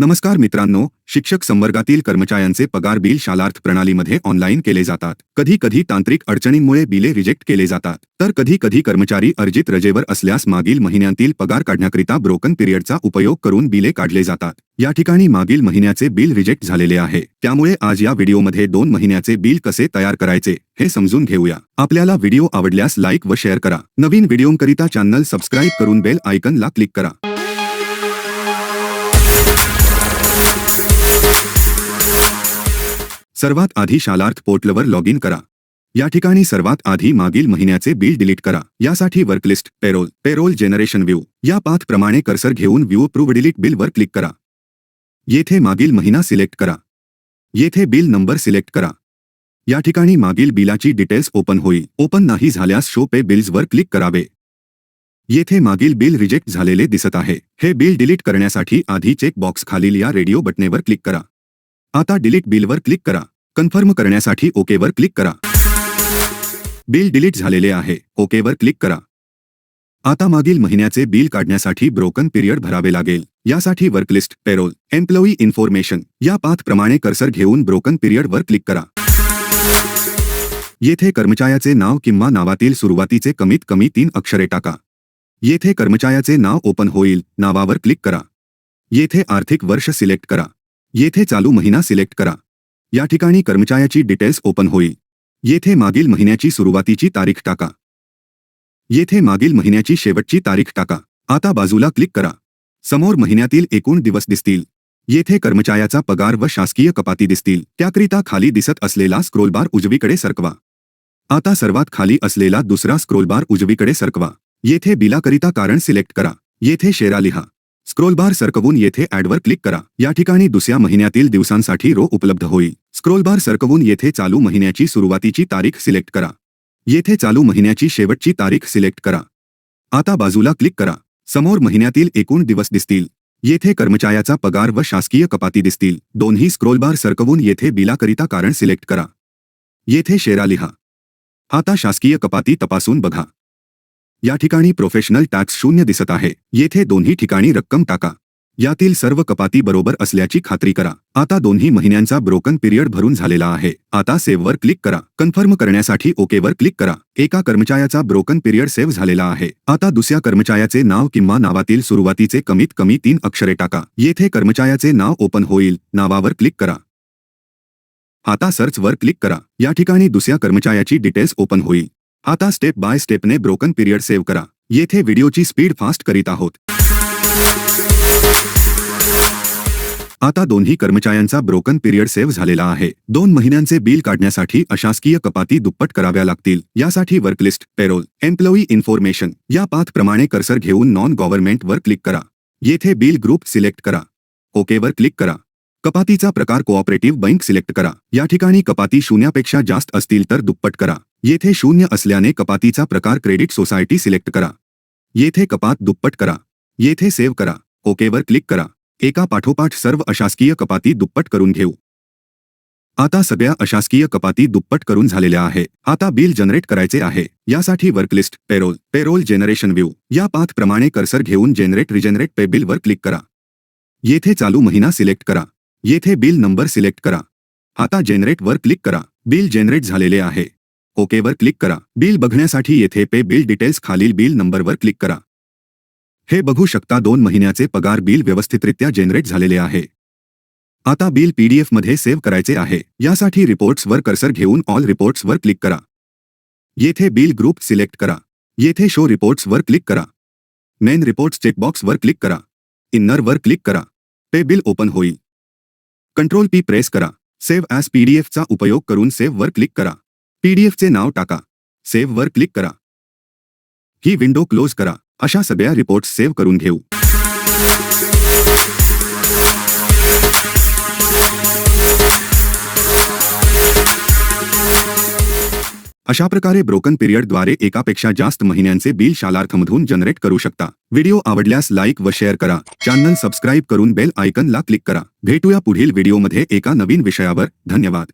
नमस्कार मित्रांनो शिक्षक संवर्गातील कर्मचाऱ्यांचे पगार बिल शालार्थ प्रणालीमध्ये ऑनलाईन केले जातात. कधी कधी तांत्रिक अडचणींमुळे बिले रिजेक्ट केले जातात. तर कधी कधी कर्मचारी अर्जित रजेवर असल्यास मागील महिन्यांतील पगार काढण्याकरिता ब्रोकन पिरियडचा उपयोग करून बिले काढले जातात. या ठिकाणी मागील महिन्याचे बिल रिजेक्ट झालेले आहे. त्यामुळे आज या व्हिडिओमध्ये दोन महिन्याचे बिल कसे तयार करायचे हे समजून घेऊया. आपल्याला व्हिडिओ आवडल्यास लाईक व शेअर करा. नवीन व्हिडिओंकरिता चॅनल सबस्क्राईब करून बेल आयकनला क्लिक करा. सर्वात आधी शालार्थ पोर्टलवर लॉग इन करा. या ठिकाणी सर्वात आधी मागील महिन्याचे बिल डिलीट करा. यासाठी worklist payroll payroll generation view या पाथ प्रमाणे कर्सर घेऊन व्ह्यू प्रूव्ह डिलीट बिलवर क्लिक करा. येथे मागील महिना सिलेक्ट करा. येथे बिल नंबर सिलेक्ट करा. या ठिकाणी मागील बिलाची डिटेल्स ओपन होईल. ओपन नाही झाल्यास शो पे बिल्सवर क्लिक करावे. येथे मागील बिल रिजेक्ट झालेले दिसत आहे. हे बिल डिलीट करण्यासाठी आधी चेक बॉक्स खालील या रेडिओ बटनेवर क्लिक करा. आता डिलीट बिलवर क्लिक करा. कन्फर्म करण्यासाठी ओकेवर क्लिक करा. बिल डिलीट झालेले आहे. ओकेवर क्लिक करा. आता मागील महिन्याचे बिल काढण्यासाठी ब्रोकन पिरियड भरावे लागेल. यासाठी वर्कलिस्ट पेरोल एम्प्लॉई इन्फॉर्मेशन या पाथप्रमाणे कर्सर घेऊन ब्रोकन पिरियडवर क्लिक करा. येथे कर्मचाऱ्याचे नाव किंवा नावातील सुरुवातीचे कमीत कमी तीन अक्षरे टाका. येथे कर्मचाऱ्याचे नाव ओपन होईल नावावर क्लिक करा. येथे आर्थिक वर्ष सिलेक्ट करा. येथे चालू महिना सिलेक्ट करा. या ठिकाणी कर्मचाऱ्याची डिटेल्स ओपन होईल. येथे मागील महिन्याची सुरुवातीची तारीख टाका. येथे मागील महिन्याची शेवटची तारीख टाका. आता बाजूला क्लिक करा. समोर महिन्यातील एकूण दिवस दिसतील. येथे कर्मचाऱ्याचा पगार व शासकीय कपाती दिसतील. त्याकरिता खाली दिसत असलेला स्क्रोलबार उजवीकडे सरकवा. आता सर्वात खाली असलेला दुसरा स्क्रोलबार उजवीकडे सरकवा. येथे बिलाकरिता कारण सिलेक्ट करा. येथे शेरा लिहा. स्क्रोलबार सरकवून येथे ऍडवर क्लिक करा. या ठिकाणी दुसऱ्या महिन्यातील दिवसांसाठी रो उपलब्ध होईल. स्क्रोलबार सरकवून येथे चालू महिन्याची सुरुवातीची तारीख सिलेक्ट करा. येथे चालू महिन्याची शेवटची तारीख सिलेक्ट करा. आता बाजूला क्लिक करा. समोर महिन्यातील एकूण दिवस दिसतील. येथे कर्मचाऱ्याचा पगार व शासकीय कपाती दिसतील. दोन्ही स्क्रोलबार सरकवून येथे बिलाकरिता कारण सिलेक्ट करा. येथे शेरा लिहा. आता शासकीय कपाती तपासून बघा. या ठिकाणी प्रोफेशनल टॅक्स शून्य दिसत आहे. येथे दोन्ही ठिकाणी रक्कम टाका. यातील सर्व कपाती बरोबर असल्याची खात्री करा. आता दोन्ही महिन्यांचा ब्रोकन पिरियड भरून झालेला आहे. आता सेव्हवर क्लिक करा. कन्फर्म करण्यासाठी ओकेवर क्लिक करा. एका कर्मचाऱ्याचा ब्रोकन पिरियड सेव्ह झालेला आहे. आता दुसऱ्या कर्मचाऱ्याचे नाव किंवा नावातील सुरुवातीचे कमीत कमी तीन अक्षरे टाका. येथे कर्मचाऱ्याचे नाव ओपन होईल. नावावर क्लिक करा. आता सर्चवर क्लिक करा. या ठिकाणी दुसऱ्या कर्मचाऱ्याची डिटेल्स ओपन होईल. आता स्टेप बाय स्टेपने ब्रोकन पिरियड सेव्ह करा. येथे व्हिडिओची स्पीड फास्ट करीत आहोत. आता दोन्ही कर्मचाऱ्यांचा ब्रोकन पिरियड सेव्ह झालेला आहे. दोन महिन्यांचे बिल काढण्यासाठी अशासकीय कपाती दुप्पट कराव्या लागतील. यासाठी वर्कलिस्ट पेरोल एम्प्लॉई इन्फॉर्मेशन या पाथ प्रमाणे कर्सर घेऊन नॉन गव्हर्नमेंट वर क्लिक करा. येथे बिल ग्रुप सिलेक्ट करा. ओके वर क्लिक करा. कपातीचा प्रकार कोऑपरेटिव्ह बँक सिलेक्ट करा. या ठिकाणी कपाती शून्यापेक्षा जास्त असतील तर दुप्पट करा. येथे शून्य असल्याने कपातीचा प्रकार क्रेडिट सोसायटी सिलेक्ट करा. येथे कपात दुप्पट करा. येथे सेव्ह करा. ओकेवर क्लिक करा. एका पाठोपाठ सर्व अशासकीय कपाती दुप्पट करून घेऊ. आता सगळ्या अशासकीय कपाती दुप्पट करून झालेल्या आहे. आता बिल जनरेट करायचे आहे. यासाठी worklist payroll payroll generation view. या पाथप्रमाणे कर्सर घेऊन जनरेट रिजनरेट पे बिलवर क्लिक करा. येथे चालू महिना सिलेक्ट करा. येथे बिल नंबर सिलेक्ट करा. आता जनरेट वर क्लिक करा. बिल जनरेट झालेले आहे. ओकेवर क्लिक करा. बिल बघण्यासाठी येथे पे बिल डिटेल्स खालील बिल नंबरवर क्लिक करा. हे बघू शकता दोन महिन्याचे पगार बिल व्यवस्थितरित्या जनरेट झालेले आहे. आता बिल पीडीएफमध्ये सेव्ह करायचे आहे. यासाठी रिपोर्ट्सवर कर्सर घेऊन ऑल रिपोर्ट्सवर क्लिक करा. येथे बिल ग्रुप सिलेक्ट करा. येथे शो रिपोर्ट्सवर क्लिक करा. मेन रिपोर्ट्स चेकबॉक्सवर क्लिक करा. इन्नरवर क्लिक करा. पे बिल ओपन होईल. कंट्रोल पी प्रेस करा. सेव्ह ॲज पीडीएफचा उपयोग करून सेव्हवर क्लिक करा. पीडीएफचे नाव टाका. सेव्ह वर क्लिक करा. ही विंडो क्लोज करा. अशा सगळ्या रिपोर्ट्स सेव्ह करून घेऊ. अशा प्रकारे ब्रोकन पिरियडद्वारे एकापेक्षा जास्त महिन्यांचे बिल शालार्थमधून जनरेट करू शकता. व्हिडिओ आवडल्यास लाईक व शेअर करा. चॅनल सबस्क्राईब करून बेल आयकनला क्लिक करा. भेटूया पुढील व्हिडिओमध्ये एका नवीन विषयावर. धन्यवाद.